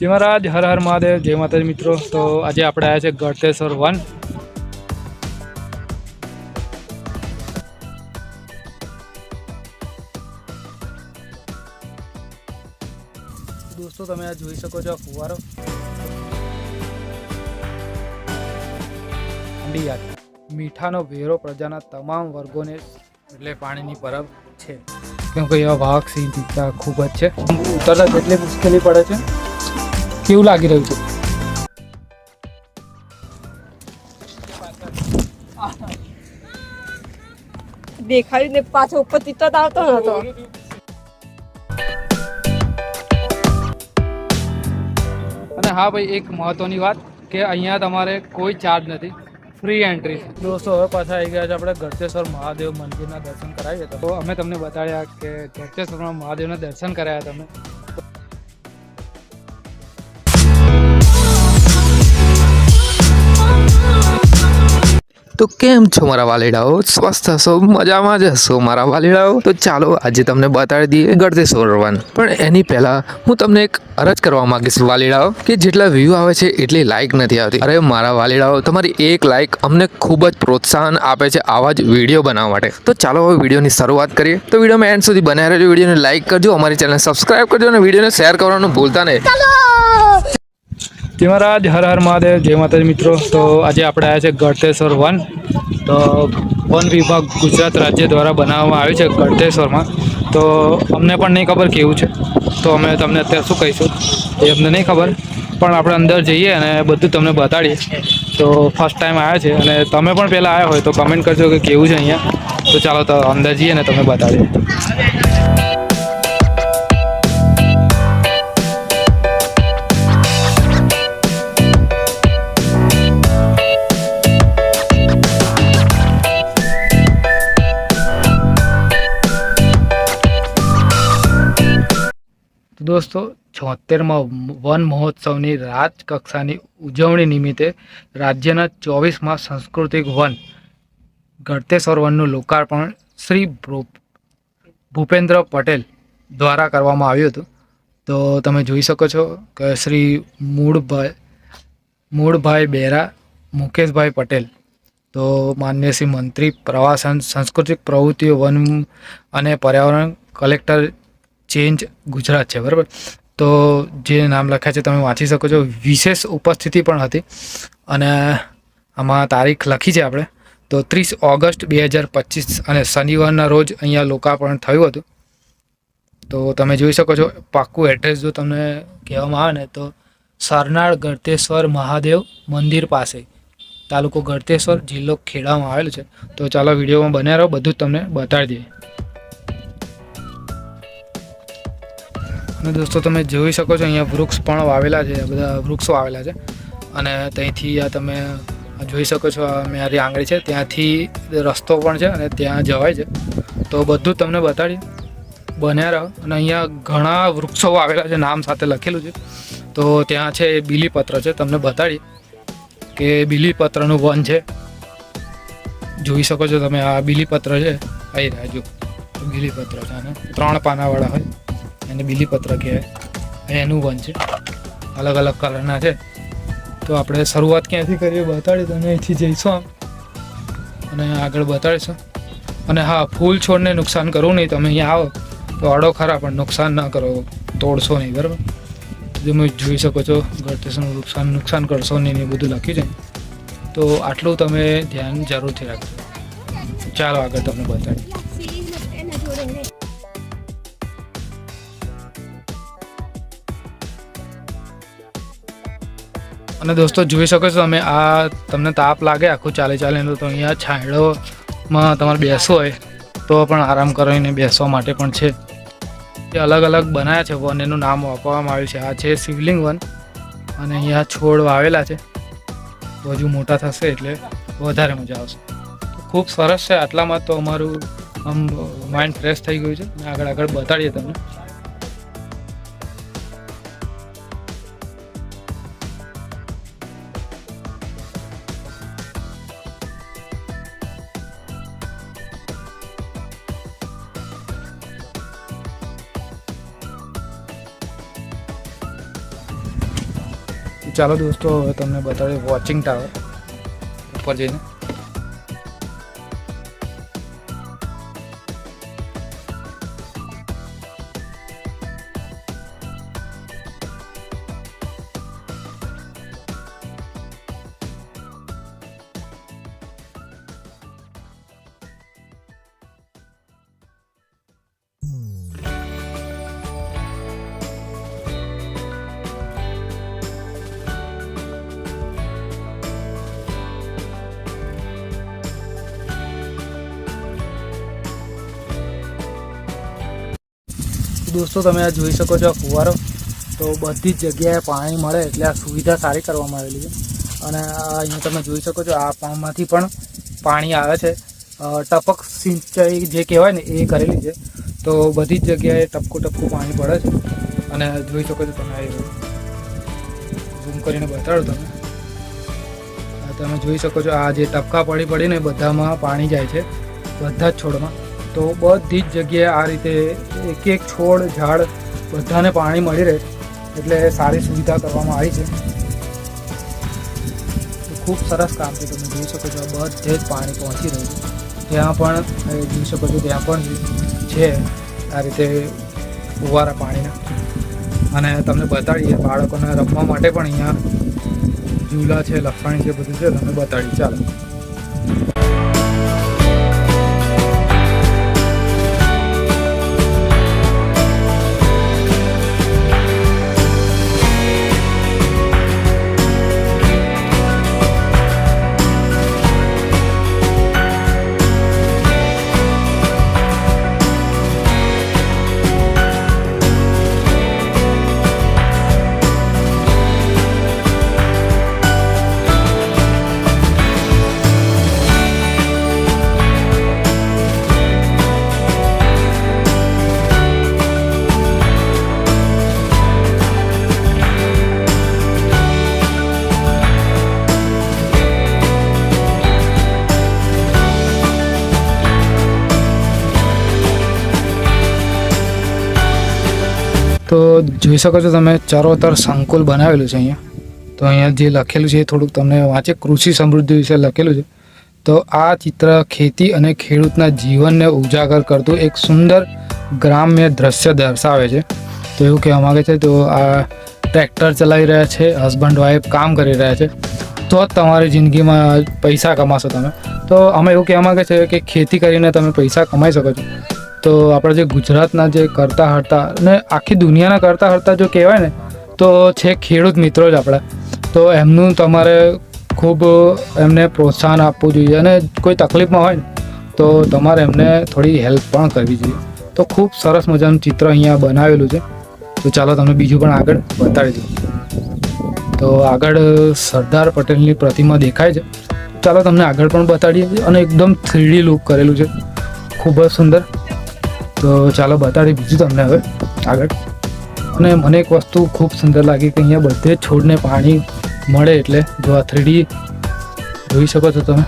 જય મહારાજ, હર હર મહાદેવ, જય માતાજી મિત્રો. તો આજે આપણે આવ્યા છે ગળતેશ્વર વન. દોસ્તો, તમે આ જોઈ શકો છો ફુવારો. મીઠાનો વેરો પ્રજાના તમામ વર્ગોને એટલે પાણીની પરબ છે. કેમ કે એવા વાઘ સિંહ ખૂબ જ છે. ઉતરતા કેટલી મુશ્કેલી પડે છે? કેવું લાગી રહ્યું છે? દેખાયું ને પાછો ઉપર ચિત્ત આવતો નતો અને હા ભાઈ એક મહત્વની વાત કે અહીંયા તમારે કોઈ ચાર્જ નથી. ફ્રી એન્ટ્રી દોસ્તો હવે પાછા આવી ગયા છે આપણે ગળતેશ્વર મહાદેવ મંદિરના દર્શન કરાવીએ તો. અમે તમને બતાડ્યા કે ગળતેશ્વરમાં મહાદેવના દર્શન કરાયા તમે. તો કેમ છો મારા વાલીડાઓ? સ્વસ્થ હશો? મજામાં જ હશો મારા વાલીડાઓ? તો ચાલો, આજે તમને બતાડી દઈએ ગળતેશ્વર વન પણ એની પહેલા હું તમને એક અરજ કરવા માંગીશ વાલીડાઓ, કે જેટલા વ્યૂ આવે છે એટલી લાઈક નથી આવતી. અરે મારા વાલીડાઓ, તમારી એક લાઈક અમને ખૂબ જ પ્રોત્સાહન આપે છે આવા જ વીડિયો બનાવવા માટે. તો ચાલો હવે વિડીયોની શરૂઆત કરીએ. તો વિડીયોમાં એન્ડ સુધી બનાવી રહેજો, વિડીયોને લાઈક કરજો, અમારી ચેનલ સબસ્ક્રાઇબ કરજો અને વિડીયોને શેર કરવાનું ભૂલતા નહીં. જય મહારાજ, હર હર મહાદેવ, જય માતાજી મિત્રો. તો આજે આપણે આવ્યા છે ગળતેશ્વર વન. તો વન વિભાગ ગુજરાત રાજ્ય દ્વારા બનાવવામાં આવ્યું છે ગળતેશ્વરમાં. તો અમને પણ નહીં ખબર કેવું છે. તો અમે તમને અત્યારે શું કહીશું એ અમને નહીં ખબર. પણ આપણે અંદર જઈએ અને બધું તમને બતાડીએ. તો ફર્સ્ટ ટાઈમ આવ્યા છે અને તમે પણ પહેલાં આવ્યા હોય તો કમેન્ટ કરજો કે કેવું છે અહીંયા. તો ચાલો તો અંદર જઈએ ને તમને બતાડીએ. દોસ્તો, છોતેરમાં વન મહોત્સવની રાજ કક્ષાની ઉજવણી નિમિત્તે રાજ્યના ચોવીસમાં સાંસ્કૃતિક વન, ગળતેશ્વર વનનું લોકાર્પણ શ્રી ભૂપેન્દ્ર પટેલ દ્વારા કરવામાં આવ્યું હતું. તો તમે જોઈ શકો છો કે શ્રી મૂળભાઈ મૂળભાઈ બેરા, મુકેશભાઈ પટેલ, તો માન્ય શ્રી મંત્રી પ્રવાસન, સાંસ્કૃતિક પ્રવૃત્તિઓ વન અને પર્યાવરણ કલેક્ટર ચેન્જ ગુજરાત છે, બરાબર? તો જે નામ લખ્યા છે, તમે વાંચી શકો છો. વિશેષ ઉપસ્થિતિ પણ હતી અને આમાં તારીખ લખી છે આપણે. તો ત્રીસ ઓગસ્ટ બે હજાર પચીસ અને શનિવારના રોજ અહીંયા લોકાર્પણ થયું હતું. તો તમે જોઈ શકો છો, પાક્કું એડ્રેસ જો તમને કહેવામાં આવે ને, તો સરનાળ ગળતેશ્વર મહાદેવ મંદિર પાસે, તાલુકો ગળતેશ્વર જિલ્લો ખેડામાં આવેલો છે. તો ચાલો વિડીયોમાં બન્યા રહો, બધું જ તમને બતાવી દઈએ. અને દોસ્તો, તમે જોઈ શકો છો, અહીંયા વૃક્ષ પણ વાવેલા છે, બધા વૃક્ષો આવેલા છે. અને ત્યાંથી આ તમે જોઈ શકો છો, આ મારી આંગળી છે, ત્યાંથી રસ્તો પણ છે અને ત્યાં જવાય છે. તો બધું તમને બતાડીએ બન્યા રહો. અને અહીંયા ઘણા વૃક્ષો આવેલા છે, નામ સાથે લખેલું છે. તો ત્યાં છે, બીલીપત્ર છે, તમને બતાડીએ કે બીલીપત્રનું વન છે. જોઈ શકો છો તમે, આ બીલીપત્ર છે. આવી રહ્યા જો બીલીપત્ર છે અને ત્રણ પાનાવાળા હોય. એને બીલીપત્ર કહેવાય અને એનું વન છે. અલગ અલગ કલરના છે. તો આપણે શરૂઆત ક્યાંથી કરીએ બતાડી અને અહીંથી જઈશું આમ. અને આગળ બતાડીશું. અને હા, ફૂલ છોડને નુકસાન કરવું નહીં, તમે અહીંયા આવો. તો અડો ખરા, પણ નુકસાન ના કરો. તોડશો નહીં, બરાબર? તમે જોઈ શકો છો ગળતેશનું નુકસાન નુકસાન કરશો નહીં એ બધું લખ્યું છે. તો આટલું તમે ધ્યાન જરૂરથી રાખજો. ચાલો આગળ તમને બતાડીએ. અને દોસ્તો, જોઈ શકો છો તમે, આ તમને તાપ લાગે, આખું ચાલે ચાલે તો અહીંયા છાંયડોમાં તમારે બેસવો હોય, તો પણ આરામ કરીને બેસવા માટે પણ છે. જે અલગ અલગ બનાવ્યા છે, વન એનું નામ આપવામાં આવ્યું છે. આ છે શિવલિંગ વન, અને અહીંયા છોડ વાવેલા છે. તો હજુ મોટા થશે એટલે વધારે મજા આવશે. ખૂબ સરસ છે, આટલામાં તો અમારું આમ માઇન્ડ ફ્રેશ થઈ ગયું છે. આગળ આગળ બતાડીએ તમને. ચાલો દોસ્તો હવે તમને બતાવીએ વોચિંગ ટાવર ઉપર જઈને. દોસ્તો, તમે આ જોઈ શકો છો ફુવારો. તો બધી જ જગ્યાએ પાણી મળે એટલે આ સુવિધા સારી કરવામાં આવેલી છે. અને અહીંયા તમે જોઈ શકો છો, આ પંપમાંથી પણ પાણી આવે છે. ટપક સિંચાઈ જે કહેવાય ને, એ કરેલી છે. તો બધી જ જગ્યાએ ટપકું ટપકું પાણી પડે છે. અને જોઈ શકો છો તમે ઝૂમ કરીને બતાડો તમે તમે જોઈ શકો છો, આ જે ટપકા પડી પડીને બધામાં પાણી જાય છે. બધા જ છોડમાં. તો બધી જ જગ્યાએ આ રીતે એક એક છોડ, ઝાડ બધાને પાણી મળી રહે એટલે સારી સુવિધા કરવામાં આવી છે. ખૂબ સરસ કામ છે તમે જોઈ શકો છો, બધે જ પાણી પહોંચી રહ્યું છે. ત્યાં પણ જોઈ શકો છો ત્યાં પણ છે આ રીતે ફુવારા પાણીના. અને તમને બતાડીએ, બાળકોને રમવા માટે પણ અહીંયા ઝૂલા છે લફાણી છે, બધું છે તમને બતાડીએ. ચાલો. તો જોઈ શકો છો તમે ચરોતર સંકુલ બનાવેલું છે અહીંયા. તો અહીંયા જે લખેલું છે એ થોડુંક તમને વાંચે. કૃષિ સમૃદ્ધિ વિશે લખેલું છે. તો આ ચિત્ર ખેતી અને ખેડૂતના જીવનને ઉજાગર કરતું એક સુંદર ગ્રામ્ય દ્રશ્ય દર્શાવે છે. તો એવું કહેવા માગે છે, તો આ ટ્રેક્ટર ચલાવી રહ્યા છે હસબન્ડ વાઈફ કામ કરી રહ્યા છે. તો જ તમારી જિંદગીમાં પૈસા કમાશો તમે. તો અમે એવું કહેવા માગે છે કે ખેતી કરીને તમે પૈસા કમાઈ શકો છો. તો આપણા જે ગુજરાતના જે કરતા હરતા અને આખી દુનિયાના કરતા હરતા જો કહેવાય ને, તો છે ખેડૂત મિત્રો જ આપણા. તો એમનું તમારે ખૂબ એમને પ્રોત્સાહન આપવું જોઈએ અને કોઈ તકલીફમાં હોય ને, તો તમારે એમને થોડી હેલ્પ પણ કરવી જોઈએ. તો ખૂબ સરસ મજાનું ચિત્ર અહીંયા બનાવેલું છે. તો ચાલો તમને બીજું પણ આગળ બતાવી દઉં. તો આગળ સરદાર પટેલની પ્રતિમા દેખાય છે. ચાલો તમને આગળ પણ બતાડીએ અને એકદમ થ્રીડી લુક કરેલું છે. ખૂબ જ સુંદર. તો ચાલો બતાડી બીજું તમને હવે આગળ. અને મને એક વસ્તુ ખૂબ સુંદર લાગી કે અહીંયા બધે છોડને પાણી મળે એટલે જો આ થ્રીડી જોઈ શકો છો તમે.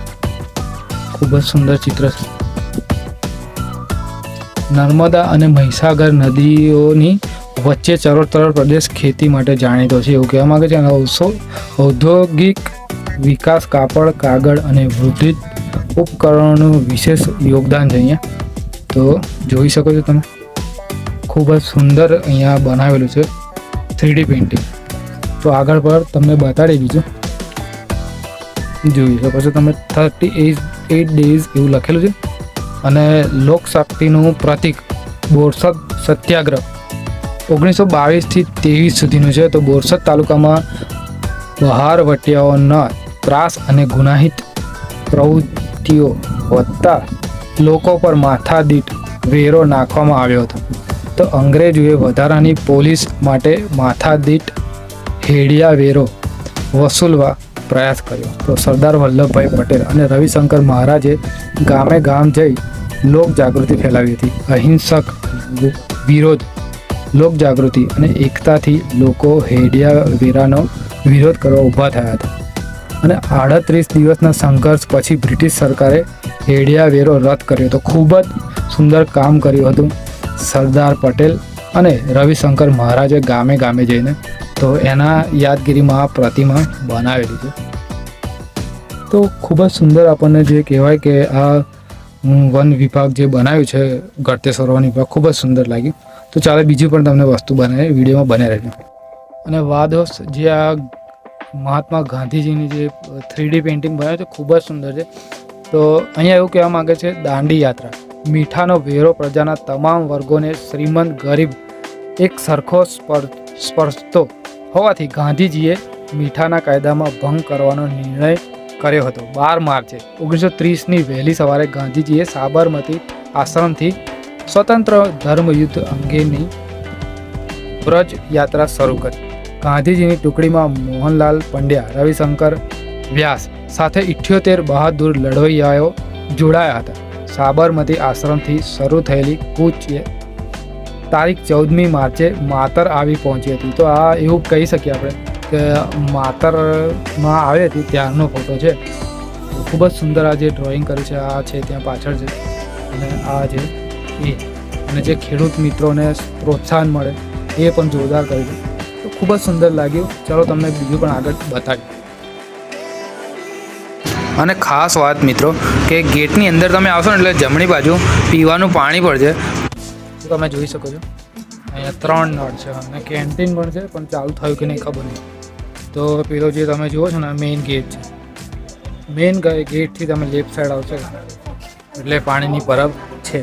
ખૂબ જ સુંદર ચિત્ર છે. નર્મદા અને મહીસાગર નદીઓની વચ્ચે ચરોતર પ્રદેશ ખેતી માટે જાણીતો છે. એવું કહેવા માગે છે. અને ઔદ્યોગિક વિકાસ, કાપડ, કાગળ અને વૃદ્ધિ ઉપકરણોનું વિશેષ યોગદાન છે અહીંયા. તો જોઈ શકો છો તમે. ખૂબ જ સુંદર અહીંયા બનાવેલું છે થ્રીડી પેઇન્ટિંગ. તો આગળ પર તમને બતાડી બીજું. જોઈ શકો છો તમે થર્ટી એટ એટ ડેઝ એવું લખેલું છે. અને લોકશક્તિનું પ્રતિક બોરસદ સત્યાગ્રહ. ઓગણીસો બાવીસથી ત્રેવીસ સુધીનું છે. તો બોરસદ તાલુકામાં બહાર વટિયાઓના ત્રાસ અને ગુનાહિત પ્રવૃત્તિઓ વધતા લોકો પર માથાદીઠ વેરો નાખવામાં આવ્યો હતો. તો અંગ્રેજોએ વધારાની પોલીસ માટે માથાદીઠ હેડિયા વેરો વસૂલવા પ્રયાસ કર્યો. તો સરદાર વલ્લભભાઈ પટેલ અને રવિશંકર મહારાજે ગામે ગામ જઈ લોક જાગૃતિ ફેલાવી હતી. અહિંસક વિરોધ, લોક જાગૃતિ અને એકતાથી લોકો હેડિયા વેરાનો વિરોધ કરવા ઊભા થયા હતા. અને આડત્રીસ દિવસના સંઘર્ષ પછી બ્રિટિશ સરકારે હેડિયા વેરો રદ કર્યો હતો. ખૂબ જ સુંદર કામ કર્યું હતું સરદાર પટેલ અને રવિશંકર મહારાજે ગામે ગામે જઈને. તો એના યાદગીરીમાં આ પ્રતિમા બનાવેલી છે. તો ખૂબ જ સુંદર આપણને જે કહેવાય કે આ વન વિભાગ જે બનાવ્યું છે, ગળતેશ્વર વન વિભાગ, ખૂબ જ સુંદર લાગ્યું. તો ચાલો બીજી પણ તમને વસ્તુ બનાવી વિડીયોમાં બને રહેજો. અને વાદોસ જે આ મહાત્મા ગાંધીજીની જે થ્રીડી પેઇન્ટિંગ બનાવ્યું છે, ખૂબ જ સુંદર છે. તો અહીંયા એવું કહેવા માંગે છે, દાંડી યાત્રા. મીઠાનો વેરો પ્રજાના તમામ વર્ગોને શ્રીમંત ગરીબ, એક સરખો સ્પર, સ્પર્શતો હોવાથી ગાંધીજીએ મીઠાના કાયદામાં ભંગ કરવાનો નિર્ણય કર્યો હતો. બાર માર્ચે, ઓગણીસો ત્રીસની વહેલી સવારે ગાંધીજીએ સાબરમતી આશ્રમથી સ્વતંત્ર ધર્મયુદ્ધ અંગેની વ્રજ યાત્રા શરૂ કરી. ગાંધીજીની ટુકડીમાં મોહનલાલ પંડ્યા, રવિશંકર વ્યાસ સાથે ઇઠ્યોતેર બહાદુર લડવૈયાઓ જોડાયા હતા. સાબરમતી આશ્રમથી શરૂ થયેલી કૂચ તારીખ ચૌદમી માર્ચે માતર આવી પહોંચી હતી. તો આ એવું કહી શકીએ આપણે કે માતરમાં આવી હતી, ત્યારનો ફોટો છે. ખૂબ જ સુંદર આ જે ડ્રોઈંગ કર્યું છે, આ છે ત્યાં પાછળ છે. અને આ છે એ અને જે ખેડૂત મિત્રોને પ્રોત્સાહન મળે, એ પણ જોરદાર કર્યું છે. ખૂબ જ સુંદર લાગ્યું. ચલો તમને બીજું પણ આગળ બતાવ્યું અને ખાસ વાત મિત્રો, કે ગેટની અંદર તમે આવશો ને એટલે જમણી બાજુ પીવાનું પાણી તો તમે જોઈ શકો છો? અહીંયા ત્રણ નળ છે. અને કેન્ટીન પણ છે, પણ ચાલુ થયું કે નહીં ખબર નહીં. તો પેલો જે તમે જુઓ છો ને મેઇન ગેટ છે. મેઇન ગેટથી તમે લેફ્ટ સાઈડ આવશો. એટલે પાણીની પરબ છે.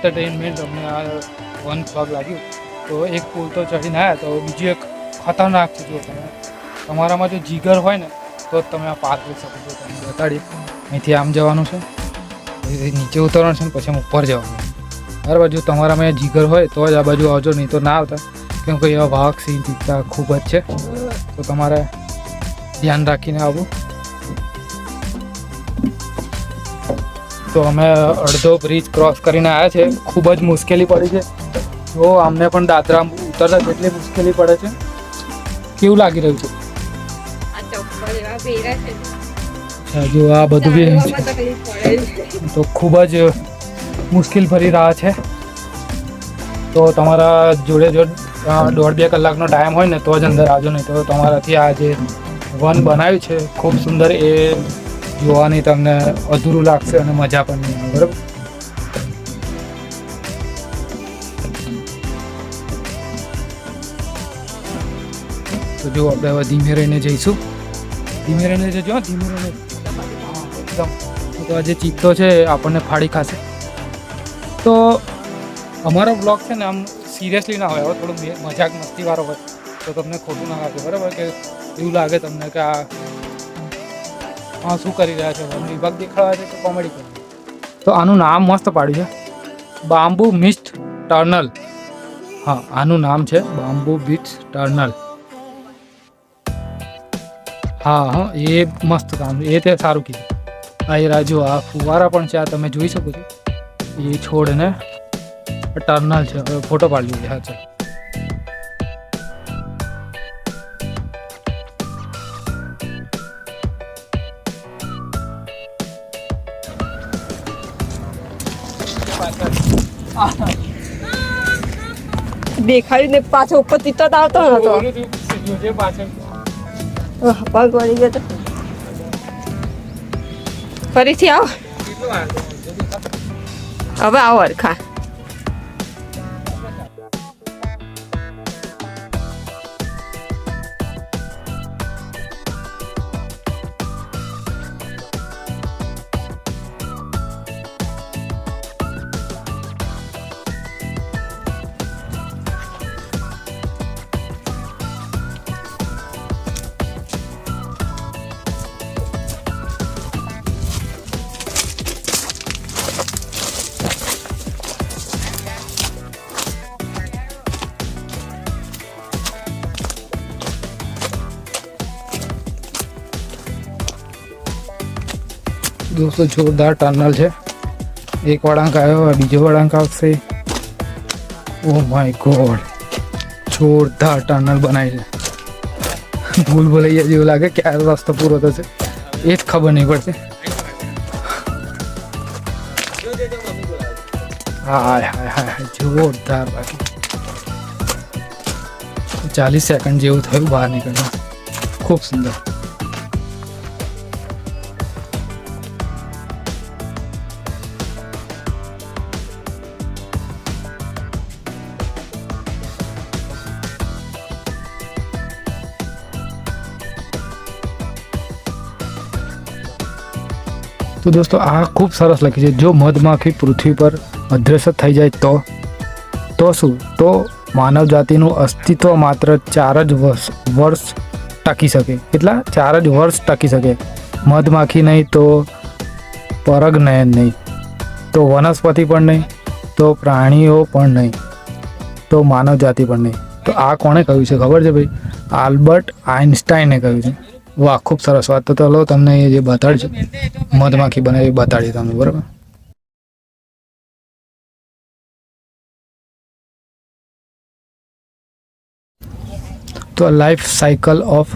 એન્ટરટેનમેન્ટ અમને આ વન ભાગ લાગ્યું. તો એક પુલ તો ચડીને આવ્યા તો બીજું એક ખતરનાક છે, જો તમે. તમારામાં જો જીગર હોય ને, તો જ તમે આ પાર કરી શકો છો. તમને બતાડી અહીંથી આમ જવાનું છે. નીચે ઉતરવાનું છે ને, પછી આમ ઉપર જવાનું બરાબર, જો તમારામાં જીગર હોય, તો જ આ બાજુ આવજો, નહીં તો ના આવતા. કેમ કે એવા વાહક સિંહ, ચિત્તા ખૂબ જ છે. તો તમારે ધ્યાન રાખીને આવવું તો અમે અડધો બ્રિજ ક્રોસ કરીને આવ્યા છે. ખૂબ જ મુશ્કેલી પડી છે. જો અમને પણ દાદરા ઉતરતા કેટલી મુશ્કેલી પડે છે. કેવું લાગી રહ્યું છે? જો આ બધું બી. તો ખૂબ જ મુશ્કેલ ભરી રહ્યા છે. તો તમારા જોડે જો દોઢ બે કલાકનો ટાઈમ હોય ને તો જ અંદર આવજો. નહીં તો તમારાથી આ જે વન બનાવ્યું છે ખૂબ સુંદર એ જોવાની તમને અધૂરું લાગશે અને મજા પણ નહીં આવે, બરાબર? તો જો આપણે હવે ધીમે રહીને જઈશું. ધીમે રહીને જજો ધીમે રહીને. એકદમ. તો આ જે ચિત્તો છે આપણને ફાડી ખાશે. તો અમારો બ્લોગ છે ને આમ સિરિયસલી ના હોય, હવે થોડું મજાક મસ્તીવાળો હોય, તો તમને ખોટું ના લાગે, બરાબર? કે એવું લાગે તમને કે આ હા શું કરી રહ્યા છે? વિભાગ દેખાડવા છે કે કોમેડી કરે તો આનું નામ મસ્ત પાડ્યું છે. બામ્બુ મિસ્ટ ટર્નલ. હા, આનું નામ છે બામ્બુ બીચ ટર્નલ. હા હા, એ મસ્ત કામ એ તે સારું કીધું. આ એ રાજુ, આ ફુવારા પણ છે, આ તમે જોઈ શકો છો. એ છોડને ટર્નલ છે. ફોટો પાડી લીધી હા, ચાલો. દેખાયું ને પાછો ઉપર તીતો જ આવતો નતો પગ વળી ગયો તો. ફરીથી આવો. હવે આવો હરખા. દોસ્તો જોરદાર ટનલ છે એક વળાંક આવ્યો હવે બીજો વળાંક આવશે ઓ માય ગોડ જોરદાર ટનલ બનાવી છે ભૂલ ભૂલૈયા જેવું લાગે ક્યારે રસ્તો પૂરો થશે એ જ ખબર નહીં પડશે હાય હાય હાય હાય જોરદાર બાકી ચાલીસ સેકન્ડ જેવું થયું બહાર નીકળવા ખૂબ સુંદર તો દોસ્તો, આ ખૂબ સરસ લખી છે. જો મધમાખી પૃથ્વી પર અદ્રશ્ય થઈ જાય તો? તો શું? તો માનવ જાતિનું અસ્તિત્વ માત્ર ચાર જ વર્ષ વર્ષ ટકી શકે. કેટલા? ચાર જ વર્ષ ટકી શકે. મધમાખી નહીં તો પરગનયન નહીં. તો વનસ્પતિ પણ નહીં, તો પ્રાણીઓ પણ નહીં, તો માનવ જાતિ પણ નહીં. તો આ કોણે કહ્યું છે? ખબર છે ભાઈ? આલ્બર્ટ આઇન્સ્ટાઈને કહ્યું છે. વાહ, ખૂબ સરસ વાત. તો લો તમને એ જે બતાડજો મધમાખી બને એ બતાડી તમને, બરાબર? તો લાઈફ સાયકલ ઓફ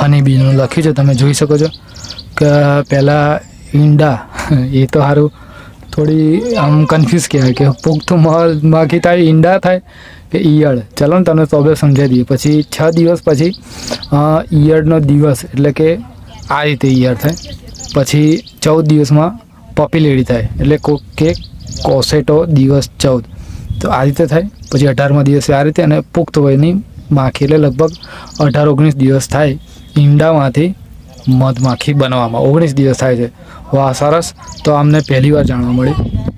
હની બીનું લખ્યું છે, તમે જોઈ શકો છો કે પહેલાં ઈંડા, એ તો સારું થોડી આમ કન્ફ્યુઝ કહેવાય કે પુખ્ત મધમાખી થાય, ઈંડા થાય કે ઈયળ. ચલો ને તમને તો સમજાવી દઈએ પછી છ દિવસ પછી ઈયળનો દિવસ એટલે કે આ રીતે ઈયળ થાય. પછી ચૌદ દિવસમાં પોપ્યુલેરી થાય. એટલે કોક કે કોસેટો દિવસ ચૌદ. તો આ રીતે થાય. પછી અઢારમા દિવસે આ રીતે અને પુખ્ત વયની માખી એટલે લગભગ અઢાર ઓગણીસ દિવસ થાય ઈંડામાંથી મધમાખી બનવામાં ઓગણીસ દિવસ થાય છે. વાહ, સરસ. તો અમને પહેલી વાર જાણવા મળ્યું.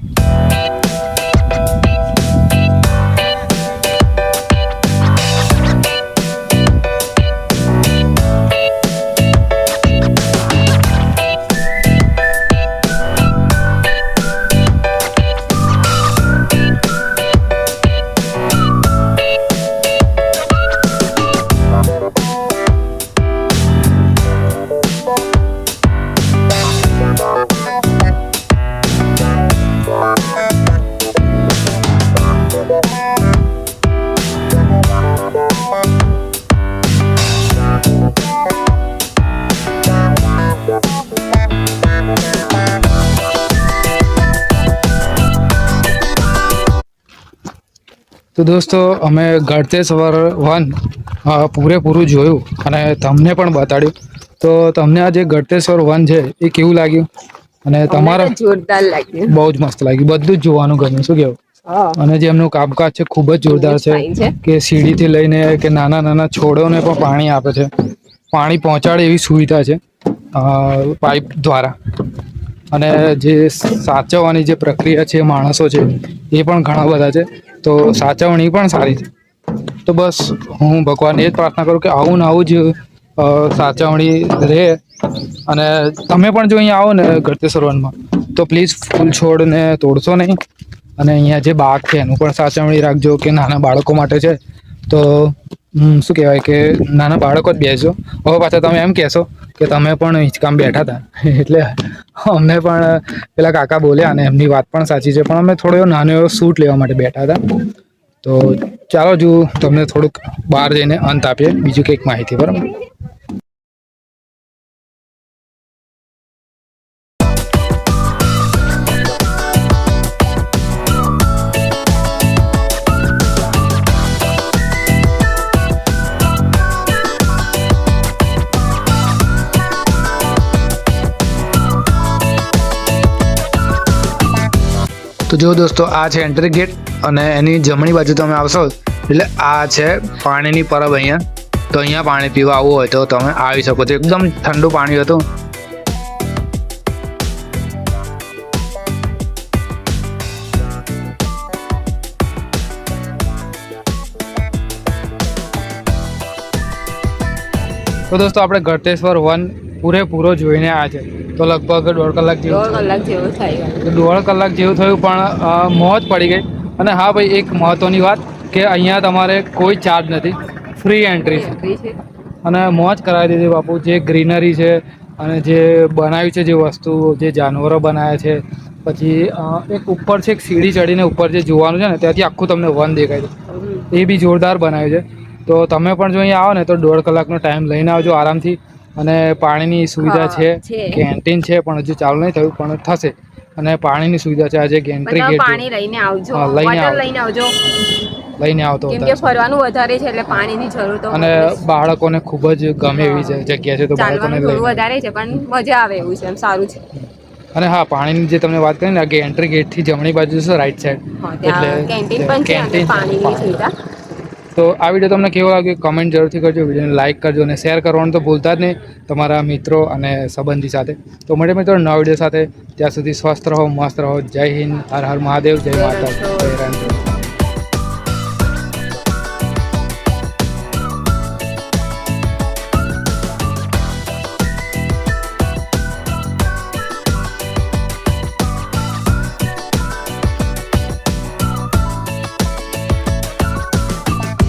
તો દોસ્તો અમે ગળતેશ્વર વન પૂરેપૂરું જોયું અને તમને પણ બતાડ્યું. તો તમને આ જે ગળતેશ્વર વન છે એ કેવું લાગ્યું? અને તમારા જોરદાર લાગ્યું. બહુ જ મસ્ત લાગ્યું. બધું જ જોવાનું ગમ્યું શું કેવું? અને જે એમનું કામકાજ છે ખૂબ જ જોરદાર છે. કે સીડીથી લઈને કે નાના નાના છોડોને પણ પાણી આપે છે. પાણી પહોંચાડે એવી સુવિધા છે પાઇપ દ્વારા. અને જે સાચવવાની જે પ્રક્રિયા છે માણસો છે એ પણ ઘણા બધા છે. તો સાચવણી પણ સારી છે. તો બસ હું ભગવાનને એ જ પ્રાર્થના કરું કે આવું ને આવું જ સાચવણી રહે. અને તમે પણ જો અહીંયા આવો ને ગળતેશ્વર વનમાં તો પ્લીઝ ફૂલ છોડને તોડશો નહીં. અને અહીંયા જે બાગ છે એનું પણ સાચવણી રાખજો કે નાના બાળકો માટે છે. તો શું કહેવાય કે નાના બાળકો જ બેસજો. હવે પાછા તમે એમ કહેશો કે તમે પણ હિંચકામ બેઠા હતા. એટલે અમને પણ, પેલા કાકા બોલ્યા અને એમની વાત પણ સાચી છે, પણ અમે થોડો એવો નાનો એવો શૂટ લેવા માટે બેઠા હતા. તો ચાલો જો તમને થોડુંક બહાર જઈને અંત આપીએ, બીજું કંઈક માહિતી, બરાબર? જો દોસ્તો, આ છે એન્ટ્રી ગેટ અને એની જમણી બાજુ તમે આવશો, એટલે આ છે પાણીની પરબ અહીંયા. તો અહીંયા પાણી પીવા આવવું હોય તો તમે આવી શકો છો. એકદમ ઠંડુ પાણી હતું. તો દોસ્તો, આપણે ઘટેશ્વર વન પૂરેપૂરો જોઈને આવ્યા છે. તો લગભગ દોઢ કલાક જેવું દોઢ કલાક જેવું થઈ દોઢ કલાક જેવું થયું પણ મોજ પડી ગઈ. અને હા ભાઈ એક મહત્વની વાત કે અહીંયા તમારે કોઈ ચાર્જ નથી. ફ્રી એન્ટ્રી છે. અને મોજ કરાવી દીધી બાપુ. જે ગ્રીનરી છે અને જે બનાવ્યું છે જે વસ્તુ જે જાનવરો બનાવ્યા છે. પછી એક ઉપર છે એક સીડી ચડીને ઉપર જે જોવાનું છે ને ત્યાંથી આખું તમને વન દેખાય છે. એ બી જોરદાર બનાવ્યું છે. તો તમે પણ જો અહીંયા આવો ને તો દોઢ કલાકનો ટાઈમ લઈને આવજો આરામથી. અને પાણીની સુવિધા છે. કેન્ટીન છે પણ હજુ ચાલુ નહીં થયું પણ થશે. અને પાણીની સુવિધા છે આજે ગેન્ટ્રી ગેટ પાણી લઈને આવજો. લઈને આવજો. લઈને આવતો કેમ કે ફરવાનું વધારે છે એટલે પાણીની જરૂર તો અને બાળકોને ખૂબ જ ગમે એવી જગ્યા છે તો બાળકોને વધારે છે પણ મજા આવે એવું છે એમ સારું છે. અને હા પાણીની જે તમને વાત કરી ને કે એન્ટ્રી ગેટથી જમણી બાજુ છે રાઈટ સાઈડ એટલે કેન્ટીન પણ છે. પાણીની સુવિધા. તો આ વીડિયો તમને કેવો લાગ્યો કમેન્ટ જરૂરથી કરજો. વિડીયોને લાઇક કરજો અને શેર કરવાનું તો ભૂલતા જ નહીં તમારા મિત્રો અને સંબંધી સાથે. તો મળે મિત્રો નવા વીડિયો સાથે. ત્યાં સુધી સ્વસ્થ રહો, મસ્ત રહો. જય હિન્દ. હર હર મહાદેવ. જય માતા જય રણછોડ.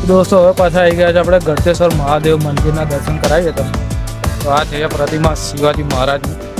દોસ્તો, હવે પાછા આવી ગયા છે આપણે ગળતેશ્વર મહાદેવ મંદિરના દર્શન કરાવીએ તમને. તો આ છે પ્રતિમા શિવાજી મહારાજની.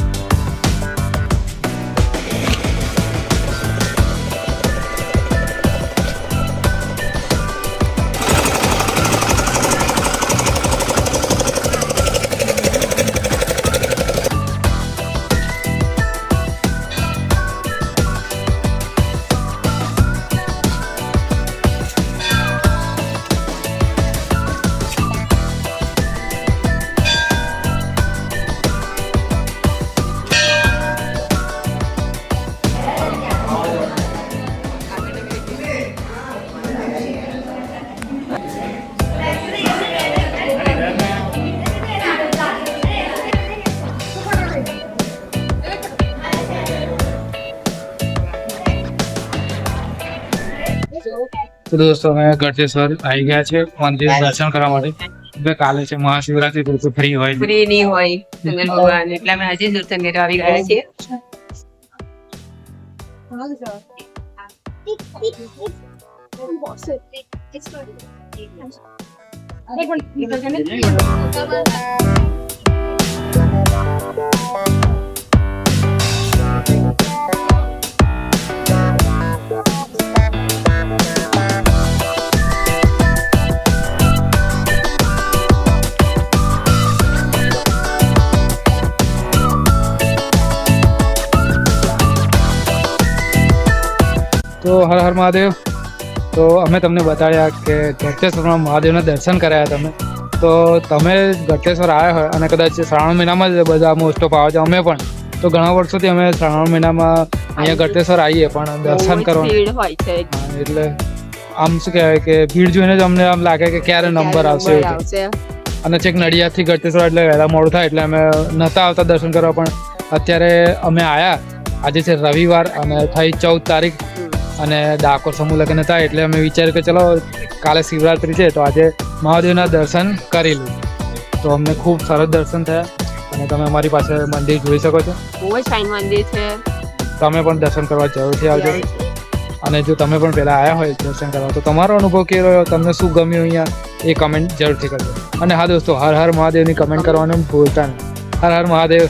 તો દોસ્તો અમે સર આવી ગયા છે મંદિર દર્શન કરવા માટે. હવે કાલે છે મહાશિવરાત્રી તો ફ્રી હોય. ફ્રી નહીં હોય શંકર ભગવાન એટલે અમે આજે દર્શન કરવા આવી ગયા છીએ. Thank હર હર મહાદેવ. તો અમે તમને બતાડ્યા કે ગળતેશ્વરમાં મહાદેવના દર્શન કર્યા તમે. તો તમે ગટેશ્વર આવ્યા હોય અને કદાચ શ્રાવણ મહિનામાં જ બધા મોસ્ટ ઓફ આવે છે અમે પણ. તો ઘણા વર્ષોથી અમે શ્રાવણ મહિનામાં અહીંયા ગટેશ્વર આવીએ પણ દર્શન કરવા એટલે આમ શું કહેવાય કે ભીડ જોઈને જ અમને આમ લાગે કે ક્યારે નંબર આવશે અને છેક નડિયાદથી ગળતેશ્વર એટલે વહેલા મોડું થાય એટલે અમે નહોતા આવતા દર્શન કરવા પણ અત્યારે અમે આવ્યા આજે છે રવિવાર અને થઈ ચૌદ તારીખ. અને ડાકોર સમૂહ લગ્ન હતા એટલે અમે વિચાર્યું કે ચલો કાલે શિવરાત્રી છે તો આજે મહાદેવના દર્શન કરી લઉં તો અમને ખૂબ સરસ દર્શન થયા અને તમે અમારી પાસે મંદિર જોઈ શકો છો. બહુ જ ફાઇન મંદિર છે. તમે પણ દર્શન કરવા જરૂરથી આવજો. અને જો તમે પણ પહેલાં આવ્યા હોય દર્શન કરવા તો તમારો અનુભવ કેવો રહ્યો? તમને શું ગમ્યું અહીંયા? એ કમેન્ટ જરૂરથી કરજો. અને હા દોસ્તો હર હર મહાદેવની કમેન્ટ કરવાનું ભૂલતા નહીં. હર હર મહાદેવ.